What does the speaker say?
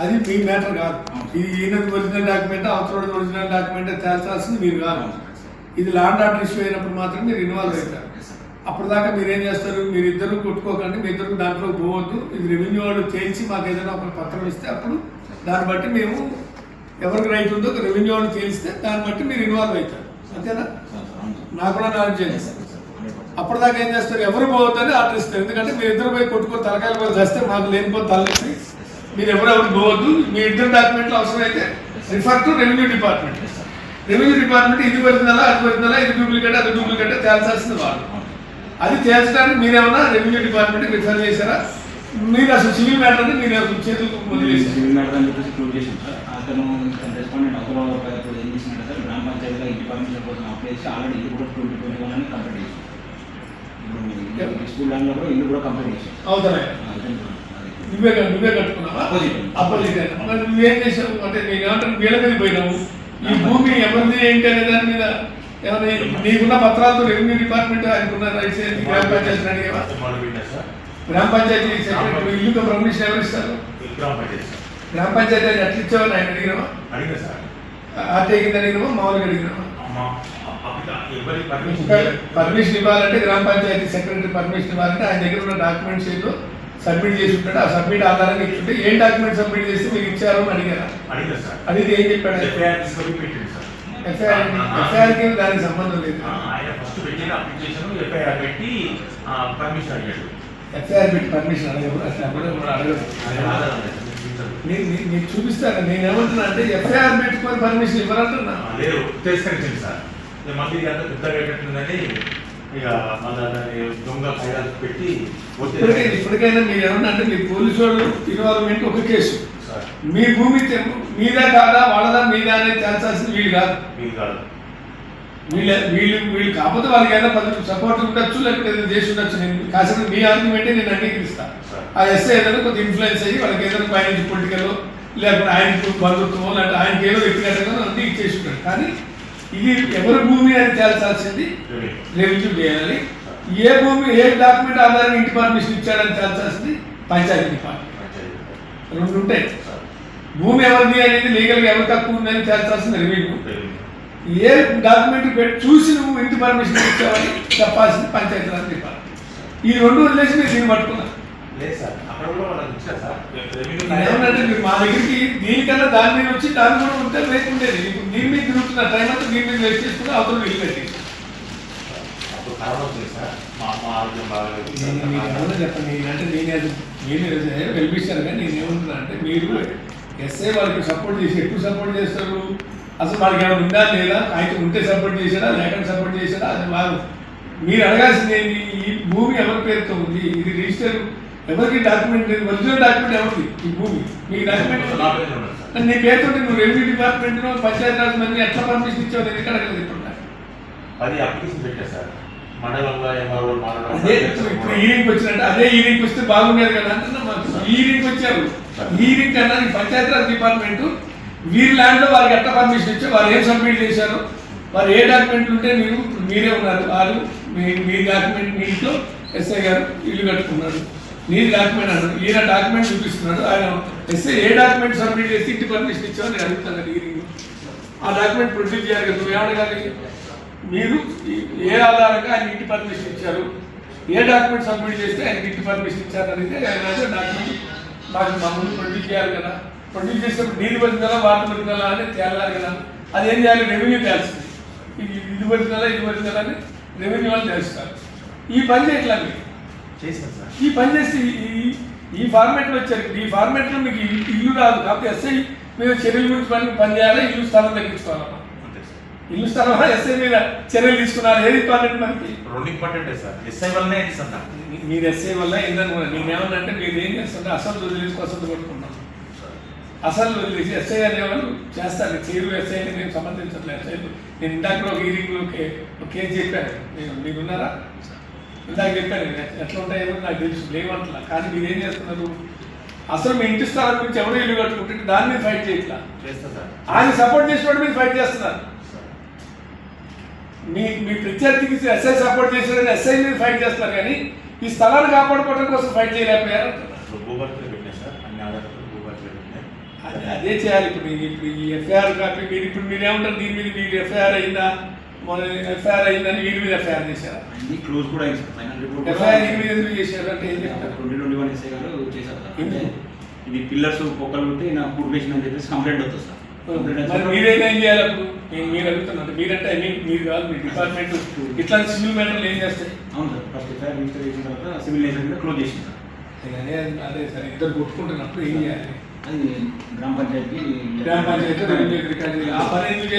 అది మీ మ్యాటర్ కాదు. ఇది ఈయనది ఒరిజినల్ డాక్యుమెంట్ అవసరం ఒరిజినల్ డాక్యుమెంట్ తేల్చాల్సింది మీరు కాదు. ఇది ల్యాండ్ ఆర్డర్ ఇష్యూ అయినప్పుడు మాత్రం మీరు ఇన్వాల్వ్ అవుతారు. అప్పటిదాకా మీరు ఏం చేస్తారు? మీరు ఇద్దరు కొట్టుకోకండి మీ ఇద్దరు దాంట్లో పోవద్దు. ఇది రెవెన్యూ వాళ్ళు తేల్చి మాకు ఏదైనా ఒక పత్రం ఇస్తే అప్పుడు దాన్ని బట్టి మేము ఎవరికి రైట్ ఉందో రెవెన్యూ వాళ్ళు తేలిస్తే దాన్ని బట్టి మీరు ఇన్వాల్వ్ అవుతారు. అంతేనా? నాకు కూడా నాలెడ్జ్ చేయండి అప్పటిదాకా ఏం చేస్తారు? ఎవరు పోవద్దని ఆర్డర్ ఇస్తారు. ఎందుకంటే మీరు ఇద్దరు పోయి కొట్టుకొని తలకాయలు పోయి చేస్తే మాకు లేనిపోతే తలెత్తి మీరు ఎవరెవరు పోవద్దు మీ ఇద్దరు డాక్యుమెంట్లు అవసరమైతే refer to revenue department revenue department ఇది ఒరిజినలా అది ఒరిజినలా ఇది డూప్లికేట్ అది డూప్లికేట్ తేల్చాల్సింది వాళ్ళు. అది తేల్చడానికి మీరేమన్నా రెవెన్యూ డిపార్ట్మెంట్ రిఫర్ చేశారా? మీరు అసలు సివిల్ మ్యాటర్ని మీరు అసలు చేతులకు సివిల్ మ్యాటర్ అని చెప్పేసి ప్రూవ్ చేసాం సార్ అతను రెస్పాండెంట్ ఇప్పుడు ఏం చేసినట్టు సార్? గ్రామ పంచాయతీలో ఇంటి పర్మిషన్ కోసం అప్లై చేసి ఆల్రెడీ ఇల్లు కూడా ట్వంటీ ట్వంటీ వన్ అని కంప్లీట్ చేసాం ఇప్పుడు స్కూల్ ల్యాండ్లో కూడా ఇల్లు కూడా కంప్లీట్ చేసాం అవుతారా నువ్వే నువ్వే Opposite. అపోజిట్. మరి నువ్వేం చేసావు అంటే నేను ఏమంటాను వీళ్ళ మీద పోయినావు. ఈ భూమి ఎవరిది ఏంటి అనే దాని మీద ఏమైనా నీకున్న పత్రాలతో రెవెన్యూ డిపార్ట్మెంట్ ఆయనకున్న రైట్స్ గ్రామ పంచాయతీ అడిగేవా? గ్రామ పంచాయతీ సెక్రటరీ ఇల్లు పర్మిషన్ ఎవరు ఇస్తారు? గ్రామ పంచాయతీ అని ఎట్లా ఇచ్చావని ఆయన అడిగినావా? ఆర్టీ కింద అడిగినావా? మామూలుగా అడిగినావా? పర్మిషన్ ఇవ్వాలంటే గ్రామ పంచాయతీ సెక్రటరీ పర్మిషన్ ఇవ్వాలంటే ఆయన దగ్గర ఉన్న డాక్యుమెంట్స్ ఏదో సబ్మిట్ చేసి ఉంటాడు. ఆ సబ్మిట్ ఆధారంగా ఇచ్చుంటే ఏం డాక్యుమెంట్ సబ్మిట్ చేస్తే మీరు ఇచ్చారు అని అడిగారా. అడిగితే ఏం చెప్పాడు? ఎఫ్ఐఆర్ ఎఫ్ఐఆర్కి దానికి సంబంధం లేదు. ఎఫ్ఐఆర్ పెట్టి పర్మిషన్ అడగదు అసలు అప్పుడు కూడా అడగదు నేను నేను- నీకు చూపిస్తాను నేను ఏమంటున్నా అంటే ఎఫ్ఐఆర్ పెట్టుకొని పర్మిషన్ ఇవ్వరంటున్నా. లేదు తిరస్కరించింది సార్. మళ్ళీ పెద్దగా పెట్టిందని ఇక మళ్ళీ దొంగ ఖైదాలు పెట్టి ఇప్పటికైనా మీరు ఏమన్నా అంటే మీ పోలీసు వాళ్ళు ఇన్వాల్వ్మెంట్ ఒక కేసు. మీ భూమి మీదా కాదా వాళ్ళదా మీదా అనేది తేల్చాల్సింది వీళ్ళు కాదు. మీరు కాదు. వీళ్ళ వీళ్ళు వీళ్ళు కాకపోతే వాళ్ళకి ఏదైనా పది సపోర్ట్ ఉండొచ్చు లేకపోతే ఏదైనా చేసి ఉండొచ్చు. నేను కాసేపు మీ ఆర్గ్యుమెంటే నేను అంగీకరిస్తాను ఆ ఎస్ఐ ఏదైనా కొంత ఇన్ఫ్లుయెన్స్ అయ్యి వాళ్ళకి ఏదైనా పైన పొలిటికల్ లేకపోతే ఆయనకు బంధుత్వం లేకపోతే ఆయనకి ఏదో వ్యక్తిగతంగా అన్ని ఇచ్చేసి ఉంటాడు. కానీ ఇది ఎవరి భూమి అని తేల్చాల్సింది రెవెన్యూ. చేయాలి ఏ భూమి ఏ డాక్యుమెంట్ ఆధారంగా ఇంటి పర్మిషన్ ఇచ్చాడని తేల్చాల్సింది పంచాయతీ డిపార్ట్మెంట్ పంచాయతీ. రెండు ఉంటాయి భూమి ఎవరిది అనేది లీగల్గా ఎవరు తక్కువ ఉందని తేల్చాల్సింది రెవెన్యూ. ఏ డాక్యుమెంట్ పెట్టి చూసి నువ్వు ఇంటి పర్మిషన్ ఇచ్చావని చెప్పాల్సింది పంచాయతీరాజ్ డిపార్ట్మెంట్ ఈ రెండు వదిలేసి మీరు దీన్ని పట్టుకున్నారు లేదు సార్ అక్కడ కూడా వాళ్ళకి ఇచ్చారు సార్. రెవెన్యూ నేను ఏమన్నంటే మీరు మా దగ్గరికి దీనికన్నా దాని మీద వచ్చి దాని కూడా ఉంటే రేపు ఉండేది ఇప్పుడు దీని మీద తిరుగుతున్న టైం అంతా దీని మీద వేస్ట్ చేసుకుని అవతల వెళ్ళి పెట్టి అప్పుడు వచ్చింది సార్. మా ఆరోగ్యం బాగాలేదు చెప్పండి అంటే నేను నేను కానీ నేను ఏమంటున్నా అంటే మీరు ఎస్ఐ వాళ్ళకి సపోర్ట్ చేసి ఎప్పుడు సపోర్ట్ చేస్తారు. అసలు వాళ్ళకి ఏమైనా ఉందా లేదా? అయితే ఉంటే సపోర్ట్ చేశాడా? లేకుండా సపోర్ట్ చేశాడా? అది వాళ్ళు మీరు అడగాల్సింది ఏంటి? ఈ భూమి ఎవరి పేరుతో ఉంది? ఇది రిజిస్టర్ ఎవరికి డాక్యుమెంట్ ఒరిజినల్ డాక్యుమెంట్ ఎవరిది ఈ భూమి. మీ నా డాక్యుమెంట్ నీ పేరుతో నువ్వు రెవెన్యూ డిపార్ట్మెంట్ పంచాయతీ రాజ్ మంది ఎట్లా పర్మిషన్ ఇచ్చావు? నేను ఇప్పుడు. నాకు. అది అప్లికేషన్ పెట్టా సార్. మండలంలో ఎంఆర్ఓ అదే ఇప్పుడు ఈరింగ్ వచ్చినట్టు అదే ఈరింగ్ వస్తే బాగుండేది కదా అంటున్నా మాకు ఈరింగ్ వచ్చారు. ఈరింగ్ కన్నా ఈ పంచాయతీరాజ్ డిపార్ట్మెంట్ వీరి ల్యాండ్లో వారికి ఎట్లా పర్మిషన్ ఇచ్చారు? వారు ఏం సబ్మిట్ చేశారు? వారు ఏ డాక్యుమెంట్ ఉంటే మీరు మీరే ఉన్నారు. వారు మీ మీ డాక్యుమెంట్ మీ ఇంట్లో ఎస్ఐ గారు ఇల్లు కట్టుకున్నాడు నీ డాక్యుమెంట్ అన్నాడు. ఈయన డాక్యుమెంట్ చూపిస్తున్నాడు. ఆయన ఎస్ఏ ఏ డాక్యుమెంట్ సబ్మిట్ చేసి ఇంటి పర్మిషన్ ఇచ్చావు నేను అడుగుతాను ఈరింగ్ ఆ డాక్యుమెంట్ ప్రొడ్యూస్ చేయాలి కదా. నువ్వు ఏమడగాలి మీరు ఏ ఆధారంగా ఆయన ఇంటి పర్మిషన్ ఇచ్చారు? ఏ డాక్యుమెంట్ సబ్మిట్ చేస్తే ఆయన ఇంటి పర్మిషన్ ఇచ్చారు అడిగితే ఆయన డాక్యుమెంట్ మాకు మా ముందు ప్రొడ్యూస్ చేయాలి కదా. ప్రొడ్యూస్ చేసినప్పుడు నీళ్ళు పడుతుందా వాటర్ బతికలా అని తేలాలి కదా. అది ఏం చేయాలి? రెవెన్యూ తెలుస్తుంది ఇది ఇది పడుతుందా ఇది పడుతుందా అని రెవెన్యూ వాళ్ళు తెలుస్తారు. ఈ పని చేయట్లా మీరు చేశాను సార్. ఈ పని చేసి ఈ- ఈ ఫార్మాట్లో వచ్చారు. ఈ ఫార్మాట్లో మీకు ఇల్లు- రాదు. కాబట్టి ఎస్ఐ మీరు చర్యల గురించి పని పని చేయాలి. ఇల్లు స్థలం తగ్గించుకోవాలమ్మా ఇల్లు స్థలం ఎస్ఐ మీద చర్యలు తీసుకున్నారు ఏది ఇంపార్టెంట్ మనకి? రెండు ఇంపార్టెంటే సార్. ఎస్ఐ వల్లనే. మీ- మీరు ఎస్ఐ వల్ల ఏందని కూడా నేనేమన్నా అంటే మీరు ఏం చేస్తుంటే అసలు వదిలేసి అసలు కొట్టుకున్నాం అసలు వదిలేసి ఎస్ఐ అనేవాళ్ళు చేస్తారు. చేరు ఎస్ఐని నేను సంబంధించట్లేదు. ఎస్ఐ నేను ఇందాక ఒక ఈరింగ్ ఒక కేసు చెప్పాను. నేను మీరున్నారా? ఇందాక చెప్పాను ఎట్లా ఉంటాయో నాకు తెలుసు లేవంటలా కానీ మీరు ఏం చేస్తున్నారు? అసలు మీ ఇంటి స్థలం గురించి ఎవరు ఇల్లు కట్టుకుంటే దాని మీద ఫైట్ చేయట్లా? ఆయన సపోర్ట్ చేసిన మీరు ఫైట్ చేస్తున్నారు. మీ మీ ప్రత్యర్థికి ఎస్ఐ సపోర్ట్ చేశారని ఎస్ఐ మీద ఫైట్ చేస్తారు కానీ ఈ స్థలాన్ని కాపాడుకోవడం కోసం ఫైట్ చేయలేకపోయారు అదే చేయాలి ఇప్పుడు ఈ- ఎఫ్ఐఆర్ కాపీ మీరు ఇప్పుడు మీరు ఏమంటారు దీని మీద మీరు ఎఫ్ఐఆర్ అయిందా? మన ఎఫ్ఐఆర్ అయిందని వీరి మీద ఎఫ్ఐఆర్ చేశారు. అన్ని క్లోజ్ కూడా అయింది సార్. ఫైనల్ రిపోర్ట్ ఎఫ్ఐఆర్ వీరి మీద ఎందుకు చేశారు అంటే ఏం చెప్తారు? ట్వంటీ ట్వంటీ వన్ ఎస్ఐ గారు చేశారు సార్? ఇది పిల్లర్స్ పొక్కలు పెట్టి నాకు పూర్వేషన్ అని చెప్పేసి కంప్లైంట్ వస్తుంది సార్. కంప్లైంట్ మరి మీరైతే ఏం చేయాలి అప్పుడు? నేను మీరు అడుగుతున్నారు మీరంటే ఐ మీన్ మీరు కాదు మీ డిపార్ట్మెంట్ ఇట్లాంటి సివిల్ మ్యాటర్లు ఏం చేస్తాయి? అవును సార్ ఫస్ట్ ఎఫ్ఐఆర్ రిజిస్టర్ చేసిన తర్వాత సివిల్ లైసెన్స్ మీద క్లోజ్ చేసింది సార్. అదే అదే సార్ ఇద్దరు కొట్టుకుంటున్నప్పుడు ఏం చేయాలి? అది గ్రామ పంచాయతీ గ్రామ పంచాయతీ. ఆ పని ఎందుకు